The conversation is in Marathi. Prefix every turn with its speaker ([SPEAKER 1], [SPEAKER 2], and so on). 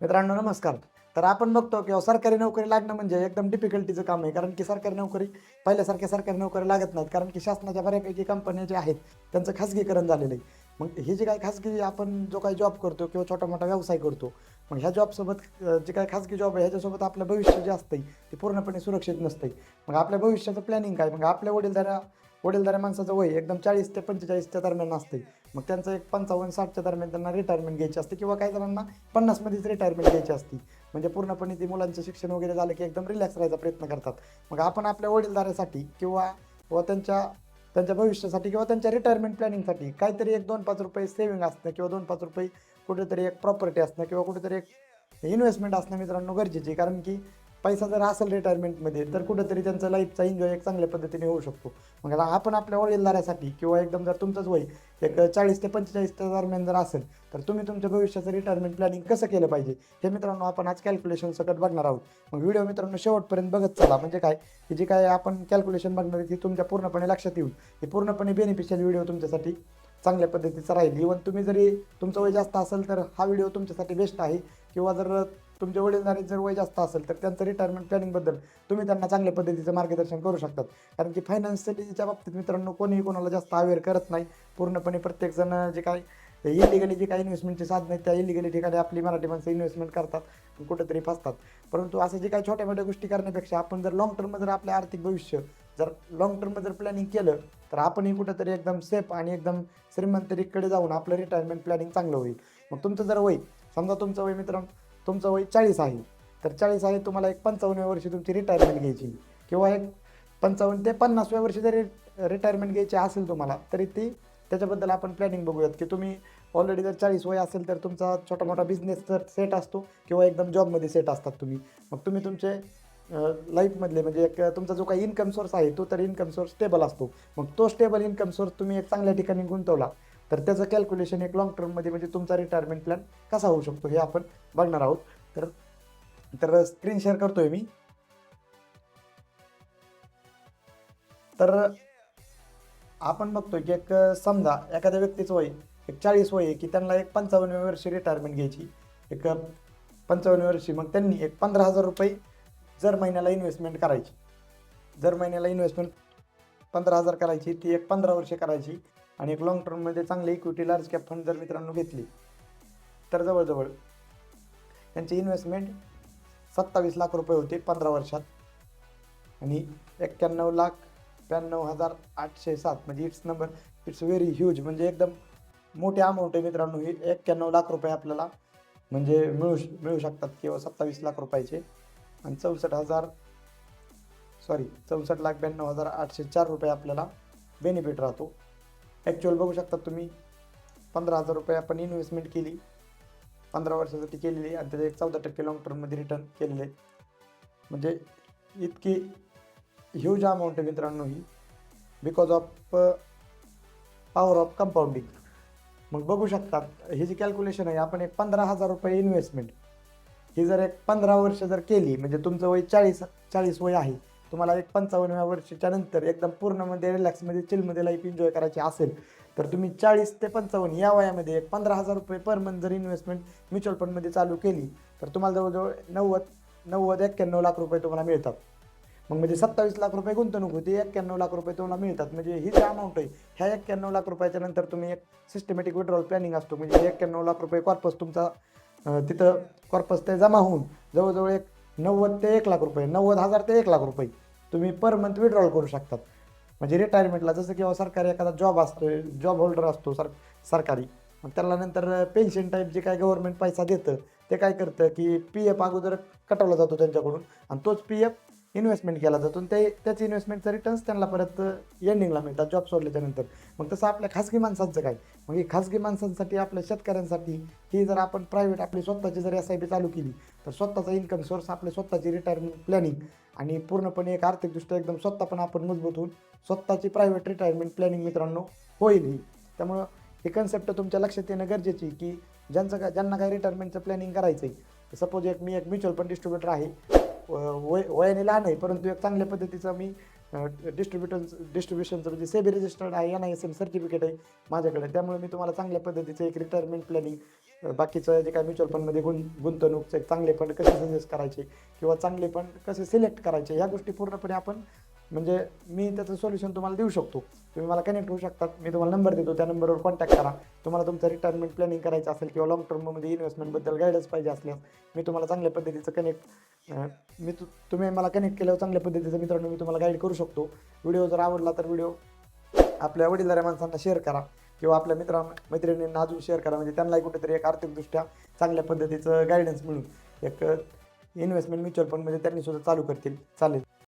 [SPEAKER 1] मित्रांनो नमस्कार. तर आपण बघतो किंवा सरकारी नोकरी लागणं म्हणजे एकदम डिफिकल्टीचं काम आहे. कारण की सरकारी नोकरी पहिल्यासारख्या सरकारी नोकरी लागत नाहीत. कारण की शासनाच्या बऱ्यापैकी कंपन्या ज्या आहेत त्यांचं खाजगीकरण झालेलं आहे. मग हे जे काही खाजगी आपण जो काही जॉब करतो किंवा छोटा मोठा व्यवसाय करतो मग ह्या जॉबसोबत जे काही खाजगी जॉब आहे ह्याच्यासोबत आपलं भविष्य जे असतं ते पूर्णपणे सुरक्षित नसतं मग आपल्या भविष्याचं प्लॅनिंग काय? मग आपल्या वडीलधाऱ्या वडीलधाऱ्या माणसाचं वय एकदम चाळीस ते पंचेचाळीसच्या दरम्यान असते मग त्यांचं एक पंचावन्न साठच्या दरम्यान त्यांना रिटायरमेंट घ्यायची असते किंवा काही जणांना पन्नासमध्येच रिटायरमेंट घ्यायची असते. म्हणजे पूर्णपणे ती मुलांचं शिक्षण वगैरे झालं की एकदम रिलॅक्स राहायचा प्रयत्न करतात. मग आपण आपल्या वडीलधाऱ्यासाठी किंवा व त्यांच्या त्यांच्या भविष्यासाठी किंवा त्यांच्या रिटायरमेंट प्लॅनिंगसाठी काहीतरी एक दोन पाच रुपये सेव्हिंग असणं किंवा दोन पाच रुपये कुठेतरी एक प्रॉपर्टी असणं किंवा कुठेतरी एक इन्व्हेस्टमेंट असणं मित्रांनो गरजेची कारण की पैसा जर असेल रिटायरमेंटमध्ये तर कुठंतरी त्यांचा लाईफचा एन्जॉय एक चांगल्या पद्धतीने होऊ शकतो. मग आता आपण आपल्या वडीलधाऱ्यासाठी किंवा एकदम जर तुमचंच वय एक चाळीस ते पंचेचाळीसच्या दरम्यान जर असेल तर तुम्ही तुमच्या भविष्याचं रिटायरमेंट प्लॅनिंग कसं केलं पाहिजे? हे मित्रांनो आपण आज कॅल्क्युलेशन सकट बघणार आहोत. मग व्हिडिओ मित्रांनो शेवटपर्यंत बघत चला. म्हणजे काय? की जे काय आपण कॅल्क्युलेशन बघणार आहे ती तुमच्या पूर्णपणे लक्षात येईल. हे पूर्णपणे बेनिफिशियल व्हिडिओ तुमच्यासाठी चांगल्या पद्धतीचा राहील. इवन तुम्ही जरी तुमचं वय जास्त असेल तर हा व्हिडिओ तुमच्यासाठी बेस्ट आहे. किंवा जर तुमच्या वडीलधारी जर वय जास्त असेल तर त्यांचं रिटायरमेंट प्लॅनिंगबद्दल तुम्ही त्यांना चांगल्या पद्धतीचं मार्गदर्शन करू शकतात. कारण की फायनान्शियलीच्या बाबतीत मित्रांनो कोणीही कोणाला जास्त अवेअर करत नाही. पूर्णपणे प्रत्येकजण जे काय इलिगली जे काही इन्व्हेस्टमेंटची साधन आहेत त्या इलिगली ठिकाणी आपली मराठी माणसं इन्व्हेस्टमेंट करतात कुठेतरी फसतात. परंतु असं जे काही छोट्या मोठ्या गोष्टी करण्यापेक्षा आपण जर लॉंग टर्म जर आपलं आर्थिक भविष्य जर लॉंग टर्म जर प्लॅनिंग केलं तर आपणही कुठेतरी एकदम सेफ आणि एकदम श्रीमंतरीकडे जाऊन आपलं रिटायरमेंट प्लॅनिंग चांगलं होईल. मग तुमचं जर वय समजा तुमचं वय मित्रांनो तुमचं वय चाळीस आहे. तर चाळीस आहे तुम्हाला एक पंचावन्नव्या वर्षी तुमची रिटायरमेंट घ्यायची. किंवा एक पंचावन्न ते पन्नासव्या वर्षी जरी रिटायरमेंट घ्यायची असेल तुम्हाला तरी ती त्याच्याबद्दल आपण प्लॅनिंग बघूयात. की तुम्ही ऑलरेडी जर चाळीस वय असेल तर तुमचा छोटा मोठा बिझनेस जर सेट असतो किंवा एकदम जॉबमध्ये सेट असतात तुम्ही मग तुम्ही तुमचे लाईफमधले म्हणजे एक तुमचा जो काही इन्कम सोर्स आहे तो तर इन्कम सोर्स स्टेबल असतो. मग तो स्टेबल इन्कम सोर्स तुम्ही एक चांगल्या ठिकाणी गुंतवला तर त्याचं कॅल्क्युलेशन एक लॉंग टर्ममध्ये म्हणजे तुमचा रिटायरमेंट प्लॅन कसा होऊ शकतो हे आपण बघणार आहोत. तर तर स्क्रीन शेअर करतोय मी. तर आपण बघतोय की एक समजा एखाद्या व्यक्तीचं वय एक चाळीस वय आहे की त्यांना एक पंचावन्न वर्षी रिटायरमेंट घ्यायची. एक पंचावन्न वर्षी मग त्यांनी एक पंधरा हजार रुपये जर महिन्याला इन्व्हेस्टमेंट करायची. जर महिन्याला इन्व्हेस्टमेंट पंधरा हजार करायची ती एक पंधरा वर्षे करायची. आणि एक लॉंग टर्ममध्ये चांगली इक्विटी लार्ज कॅप फंड जर मित्रांनो घेतली तर जवळजवळ त्यांची इन्व्हेस्टमेंट सत्तावीस लाख रुपये होते पंधरा वर्षात. आणि एक्क्याण्णव लाख ब्याण्णव हजार आठशे सात म्हणजे it's number it's very huge म्हणजे एकदम मोठी अमाऊंट आहे मित्रांनो ही. एक्क्याण्णव लाख रुपये आपल्याला म्हणजे मिळू श- मिळू शकतात किंवा सत्तावीस लाख रुपयाचे. आणि चौसष्ट हजार सॉरी चौसष्ट लाख ब्याण्णव हजार आठशे चार रुपये आपल्याला बेनिफिट राहतो. ॲक्च्युअल बघू शकता तुम्ही. पंधरा हजार रुपये आपण इन्व्हेस्टमेंट केली. पंधरा वर्षासाठी केलेली आणि त्याचे एक चौदा टक्के लॉंग टर्ममध्ये रिटर्न केलेले म्हणजे इतकी ह्यूज अमाऊंट आहे मित्रांनो ही. Because of power of compounding मग बघू शकतात हे जी कॅल्क्युलेशन आहे आपण एक पंधरा हजार रुपये इन्व्हेस्टमेंट ही जर एक पंधरा वर्ष जर केली म्हणजे तुमचं वय चाळीस चाळीस वय आहे तुम्हाला एक पंचावन्नव्या वर्षीच्या नंतर एकदम पूर्णमध्ये रिलॅक्समध्ये चिलमध्ये लाईफ एन्जॉय करायची असेल तर तुम्ही चाळीस ते पंचावन्न या वयामध्ये एक पंधरा हजार रुपये पर मंथ जर इन्व्हेस्टमेंट म्युच्युअल फंडमध्ये चालू केली तर तुम्हाला जवळजवळ नव्वद नव्वद एक्क्याण्णव लाख रुपये तुम्हाला मिळतात. मग म्हणजे सत्तावीस लाख रुपये गुंतवणूक होती एक्क्याण्णव लाख रुपये तुम्हाला मिळतात. म्हणजे ही जी अमाऊंट आहे ह्या एक्क्याण्णव लाख रुपयाच्या नंतर तुम्ही एक सिस्टमॅटिक विड्रॉल प्लॅनिंग असतो. म्हणजे एक्क्याण्णव लाख रुपये कॉर्पस तुमचा तिथं कॉर्पस ते जमा होऊन जवळजवळ एक नव्वद ते एक लाख रुपये नव्वद हजार ते एक लाख रुपये तुम्ही पर मंथ विड्रॉल करू शकतात. म्हणजे रिटायरमेंटला जसं किंवा सरकारी एखादा जॉब असतो जॉब होल्डर असतो सर सरकारी. मग त्याला नंतर पेन्शन टाईप जे काय गव्हर्नमेंट पैसा देतं ते काय करतं की पी एफ अगोदर कटवला जातो त्यांच्याकडून. आणि तोच पी एफ इन्व्हेस्टमेंट केला जातो. आणि ते त्याचे इन्व्हेस्टमेंटचा रिटर्न्स त्यांना परत uh, एंडिंगला मिळतात जॉब सोडल्याच्यानंतर मग तसं आपल्या खासगी माणसांचं काय? मग हे खासगी माणसांसाठी आपल्या शेतकऱ्यांसाठी ही जर आपण प्रायव्हेट आपली स्वतःची जर एस आय पी चालू केली तर स्वतःचा इन्कम सोर्स आपले स्वतःची रिटायरमेंट प्लॅनिंग आणि पूर्णपणे एक आर्थिकदृष्ट्या एकदम स्वतः पण आपण मजबूत होऊन स्वतःची प्रायव्हेट रिटायरमेंट प्लॅनिंग मित्रांनो होईल ही. त्यामुळं हे कन्सेप्ट तुमच्या लक्षात येणं गरजेची आहे की ज्यांचं काय ज्यांना काय रिटायरमेंटचं प्लॅनिंग करायचं आहे सपोज एक मी एक म्युच्युअल फंड डिस्ट्रीब्युटर आहे. वय वयाने लहान आहे परंतु एक चांगल्या पद्धतीचा मी डिस्ट्रीब्युटन डिस्ट्रीब्युशनचं म्हणजे सेबी रजिस्टर्ड आहे N I S M certificate आहे माझ्याकडे. त्यामुळे मी तुम्हाला चांगल्या पद्धतीचं एक रिटायरमेंट प्लॅनिंग बाकीचं जे काय म्युच्युअल फंडमध्ये गुं गुंतवणूकचे चांगले फंड कसे सजेस्ट करायचे किंवा चांगले फंड कसे सिलेक्ट करायचे ह्या गोष्टी पूर्णपणे आपण म्हणजे मी त्याचं सोल्युशन तुम्हाला देऊ शकतो. तुम्ही मला कनेक्ट होऊ शकतात मी तुम्हाला नंबर देतो त्या नंबरवर कॉन्टॅक्ट करा. तुम्हाला तुमचं रिटायरमेंट प्लॅनिंग करायचं असेल किंवा लॉंग टर्ममध्ये इन्व्हेस्टमेंटबद्दल गायडन्स पाहिजे असल्यास मी तुम्हाला चांगल्या पद्धतीचं कनेक्ट मी तु तुम्ही मला कनेक्ट केल्यावर चांगल्या पद्धतीचं मित्रांनो मी तुम्हाला गाईड करू शकतो. व्हिडिओ जर आवडला तर व्हिडिओ आपल्या वडीलधाऱ्या माणसांना शेअर करा किंवा आपल्या मित्र मैत्रिणींना अजून शेअर करा. म्हणजे त्यांनाही कुठेतरी एक आर्थिकदृष्ट्या चांगल्या पद्धतीचं गायडन्स मिळून एक इन्व्हेस्टमेंट म्युच्युअल फंडमध्ये त्यांनी सुद्धा चालू करतील. चालेल.